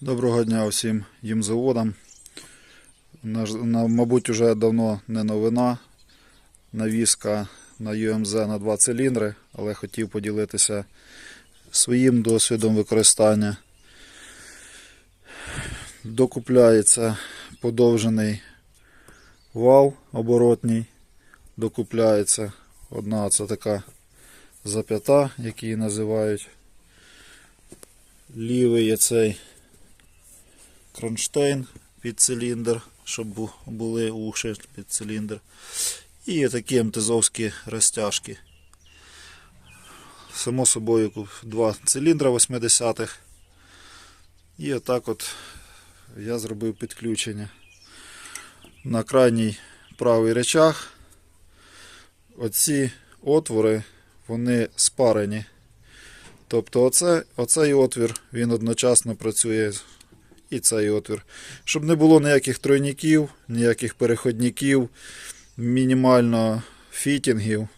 Доброго дня всім їм заводам. Мабуть, вже давно не новина. Навіска на UMZ на два циліндри, але хотів поділитися своїм досвідом використання. Докупляється подовжений вал оборотній. Докупляється одна це така зап'ята, її називають. Лівий є цей кронштейн під циліндр, щоб були уші під циліндр. І такі МТЗовські розтяжки. Само собою два циліндра 80-х. І отак от я зробив підключення. На крайній правий речах оці отвори вони спарені. Тобто оце, оцей отвір він одночасно працює і цей отвір. Щоб не було ніяких тройників, ніяких переходників, мінімально фітінгів,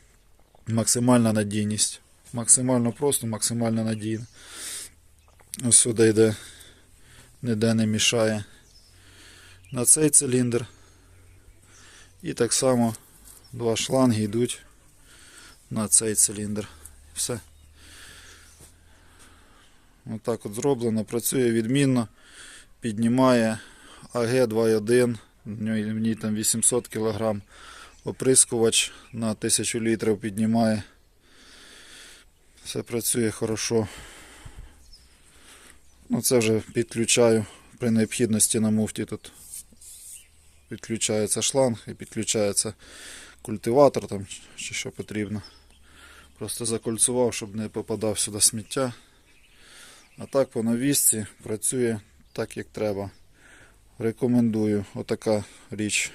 максимальна надійність. Максимально просто, максимально надійно. Ось сюди йде, ніде не мішає. На цей циліндр. І так само два шланги йдуть на цей циліндр. Все. Отак от зроблено, працює відмінно, піднімає АГ 2.1, в ній- в ній там 800 кг, оприскувач на 1000 літрів піднімає. Все працює хорошо. Ну, це вже підключаю при необхідності на муфті тут підключається шланг і підключається культиватор там, чи що потрібно. Просто закольцував, щоб не попадав сюди сміття. А так по навісці працює так, як треба. Рекомендую. Отака річ